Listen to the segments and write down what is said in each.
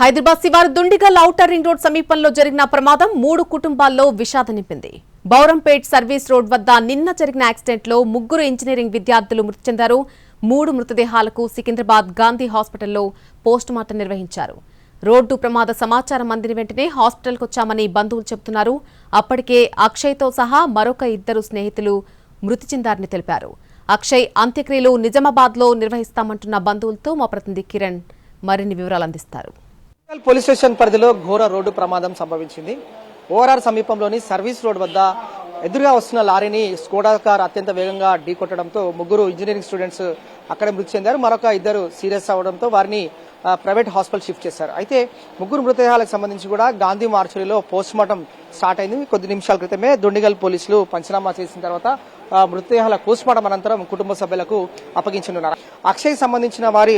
హైదరాబాద్ శివారు Dundigal outer ring road సమీపంలో జరిగిన ప్రమాదం మూడు కుటుంబాల్లో విషాదం నింపింది. బౌరంపేట్ సర్వీస్ రోడ్ వద్ద నిన్న జరిగిన యాక్సిడెంట్లో ముగ్గురు ఇంజనీరింగ్ విద్యార్థులు మృతి చెందారు. మూడు మృతదేహాలకు సికింద్రాబాద్ గాంధీ హాస్పిటల్లో పోస్టుమార్టం నిర్వహించారు. రోడ్డు ప్రమాద సమాచారం అందిన వెంటనే హాస్పిటల్కు వచ్చామని బంధువులు చెబుతున్నారు. అప్పటికే అక్షయ్తో సహా మరొక ఇద్దరు స్నేహితులు మృతి చెందారని తెలిపారు. అక్షయ్ అంత్యక్రియలు నిజామాబాద్లో నిర్వహిస్తామంటున్న బంధువులతో మా ప్రతినిధి కిరణ్ మరిన్ని వివరాలు అందిస్తారు. పోలీస్ స్టేషన్ పరిధిలో ఘోర రోడ్డు ప్రమాదం సంభవించింది. ఓఆర్ఆర్ సమీపంలోని సర్వీస్ రోడ్ వద్ద ఎదురుగా వస్తున్న లారీని స్కోడా కార్ అత్యంత వేగంగా ఢీకొట్టడంతో ముగ్గురు ఇంజనీరింగ్ స్టూడెంట్స్ అక్కడ మృతి చెందారు. మరొక ఇద్దరు సీరియస్ అవడంతో వారిని ప్రైవేట్ హాస్పిటల్ షిఫ్ట్ చేశారు. అయితే ముగ్గురు మృతదేహాలకు సంబంధించి కూడా గాంధీ మార్చురీలో పోస్ట్ మార్టం స్టార్ట్ అయింది. కొద్ది నిమిషాల క్రితమే దొండిగల్ పోలీసులు పంచనామా చేసిన తర్వాత మృతదేహాల పోస్ట్ మార్టం అనంతరం కుటుంబ సభ్యులకు అప్పగించనున్నారు. అక్షయ్ సంబంధించిన వారి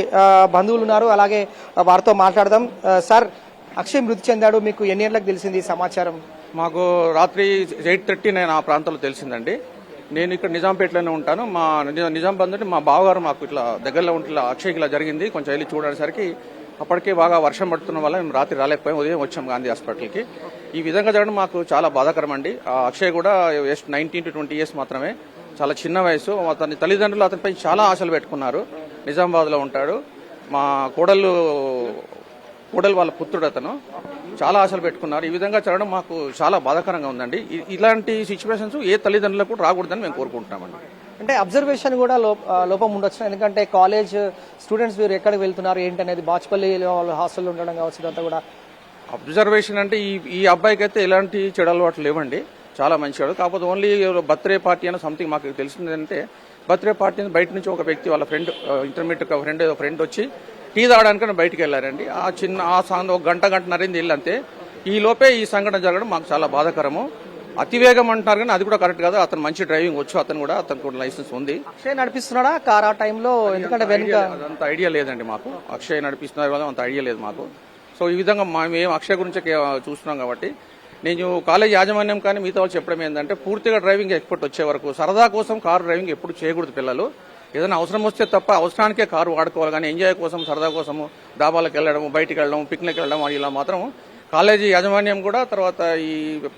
బంధువులు ఉన్నారు. అలాగే వారితో మాట్లాడదాం. సార్ అక్షయ్ మృతి చెందాడు. మీకు ఎన్ని ఏళ్ళకి తెలిసింది సమాచారం? మాకు రాత్రి ఎయిట్ థర్టీ నేను ఆ ప్రాంతంలో తెలిసిందండి. నేను ఇక్కడ నిజాంపేటలోనే ఉంటాను. మా నిజాంబాద్ అంటే నుండి మా బావగారు మాకు ఇట్లా దగ్గరలో ఉంటే అక్షయ్ ఇలా జరిగింది. కొంచెం వెళ్ళి చూడడానికి అప్పటికే బాగా వర్షం పడుతున్న వల్ల మేము రాత్రి రాలేకపోయాం. ఉదయం వచ్చాం గాంధీ హాస్పిటల్కి. ఈ విధంగా జరగడం మాకు చాలా బాధాకరం అండి ఆ అక్షయ్ కూడా just nineteen to twenty years మాత్రమే. చాలా చిన్న వయసు. అతని తల్లిదండ్రులు అతనిపై చాలా ఆశలు పెట్టుకున్నారు. నిజామాబాద్లో ఉంటాడు. మా కోడళ్ళు కోడలు వాళ్ళ పుత్రుడు అతను. చాలా ఆశలు పెట్టుకున్నారు. ఈ విధంగా జరగడం మాకు చాలా బాధాకరంగా ఉందండి. ఇలాంటి సిచ్యువేషన్స్ ఏ తల్లిదండ్రులకు కూడా రాకూడదని మేము కోరుకుంటున్నామండి. అంటే అబ్జర్వేషన్ కూడా లోపం ఉండొచ్చు. ఎందుకంటే కాలేజ్ స్టూడెంట్స్ వీరు ఎక్కడికి వెళ్తున్నారు ఏంటి అనేది బాచ్పల్లిలో వాళ్ళు హాస్టల్లో ఉండడం కావచ్చు ఇదంతా కూడా. అబ్జర్వేషన్ అంటే ఈ ఈ అబ్బాయికి అయితే ఎలాంటి చెడు అలవాట్లు లేవండి. చాలా మంచివాడు. కాకపోతే ఓన్లీ బర్త్డే పార్టీ అని సంథింగ్ మాకు తెలిసిందంటే బర్త్డే పార్టీ బయట నుంచి ఒక వ్యక్తి వాళ్ళ ఫ్రెండ్ ఇంటర్మీడియట్ ఫ్రెండ్ ఫ్రెండ్ వచ్చి టీ తాగడానికి బయటికి వెళ్ళారండి. ఆ చిన్న ఆ సాంగ్ ఒక గంట గంటన్నరైంది వెళ్ళి అంతే ఈ లోపే ఈ సంఘటన జరగడం మాకు చాలా బాధాకరము. అతివేగం అంటున్నారు కానీ అది కూడా కరెక్ట్ కాదు. అతను మంచి డ్రైవింగ్ వచ్చు అతను కూడా అతనికి కూడా లైసెన్స్ ఉంది. అక్షయ్ నడిపిస్తున్నాడా? కార్ ఆ టైంలో? ఎందుకంటే వెనుక అదంత ఐడియా లేదండి మాకు. అక్షయ్ నడిపిస్తున్నారు అంత ఐడియా లేదు మాకు. సో ఈ విధంగా మేము అక్షయ్ గురించి చూస్తున్నాం కాబట్టి నేను కాలేజ్ యాజమాన్యం కానీ మిగతా వాళ్ళు చెప్పడం ఏంటంటే పూర్తిగా డ్రైవింగ్ ఎక్స్పర్ట్ వచ్చే వరకు సరదా కోసం కారు డ్రైవింగ్ ఎప్పుడు చేయకూడదు పిల్లలు. ఏదైనా అవసరం వస్తే తప్ప అవసరానికే కారు వాడుకోవాలి కానీ ఎంజాయ్ కోసం సరదా కోసం డాబాలకు వెళ్ళడం బయటికి వెళ్ళడం పిక్నిక్ వెళ్ళడం ఇలా మాత్రం కాలేజీ యాజమాన్యం కూడా తర్వాత ఈ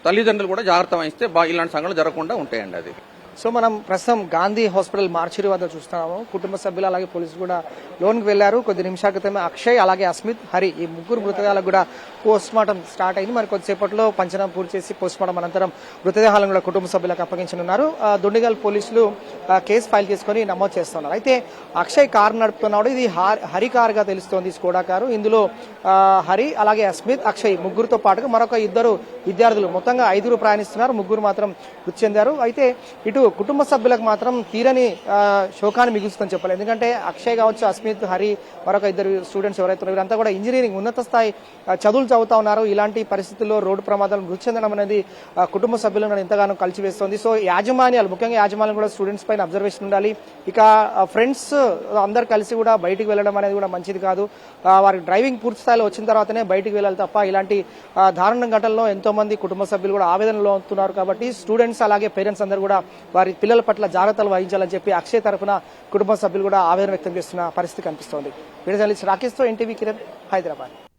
తల్లిదండ్రులు కూడా జాగ్రత్త వహిస్తే ఇలాంటి సంఘటనలు జరగకుండా ఉంటాయండి అది. సో మనం ప్రస్తుతం గాంధీ హాస్పిటల్ మార్చురి వద్ద చూస్తున్నాము. కుటుంబ సభ్యులు అలాగే పోలీసులు కూడా లోన్కి వెళ్ళారు కొద్ది నిమిషాల క్రితమే అక్షయ్ అలాగే అస్మిత్ హరి ఈ ముగ్గురు మృతదేహాలకు కూడా పోస్ట్ మార్టం స్టార్ట్ అయింది. మరి కొద్దిసేపట్లో పంచనామా పూర్తి చేసి పోస్ట్ మార్టం అనంతరం మృతదేహాలను కూడా కుటుంబ సభ్యులకు అప్పగించనున్నారు. దుండిగల్ పోలీసులు కేసు ఫైల్ చేసుకుని నమోదు చేస్తున్నారు. అయితే అక్షయ్ కారు నడుపుతున్నాడు. ఇది హరి కార్గా తెలుస్తోంది స్కోడా కారు. ఇందులో హరి అలాగే అస్మిత్ అక్షయ్ ముగ్గురుతో పాటుగా మరొక ఇద్దరు విద్యార్థులు మొత్తంగా ఐదుగురు ప్రయాణిస్తున్నారు. ముగ్గురు మాత్రం మృతి చెందారు. అయితే ఇటు కుటుంబ సభ్యులకు మాత్రం తీరని శోకాన్ని మిగులుస్తుందని చెప్పాలి. ఎందుకంటే అక్షయ్ కావచ్చు అస్మిత్ హరి మరొక ఇద్దరు స్టూడెంట్స్ ఎవరైతే ఉన్నారు వీరంతా కూడా ఇంజనీరింగ్ ఉన్నత స్థాయి చదువులు చదువుతా ఉన్నారు. ఇలాంటి పరిస్థితుల్లో రోడ్డు ప్రమాదాలు మృతి చెందడం అనేది కుటుంబ సభ్యులను ఎంతగానో కలిసివేస్తుంది సో యాజమాన్యాలు ముఖ్యంగా యాజమాన్యం కూడా స్టూడెంట్స్ పైన అబ్జర్వేషన్ ఉండాలి. ఇక ఫ్రెండ్స్ అందరు కలిసి కూడా బయటికి వెళ్ళడం అనేది కూడా మంచిది కాదు. వారి వారికి డ్రైవింగ్ పూర్తి స్థాయిలో వచ్చిన తర్వాతనే బయటికి వెళ్ళాలి తప్ప ఇలాంటి దారుణ ఘటనలో ఎంతో మంది కుటుంబ సభ్యులు కూడా ఆవేదనలో అవుతున్నారు కాబట్టి స్టూడెంట్స్ అలాగే పేరెంట్స్ అందరూ కూడా వారి పిల్లల పట్ల జాగ్రత్తలు వహించాలని చెప్పి అక్షయ్ తరఫున కుటుంబ సభ్యులు కూడా ఆవేదన వ్యక్తం చేస్తున్న పరిస్థితి కనిపిస్తోంది. వీడియో జర్నలిస్ట్ రాకేష్తో ఎన్టీవీ కిరణ్ హైదరాబాద్.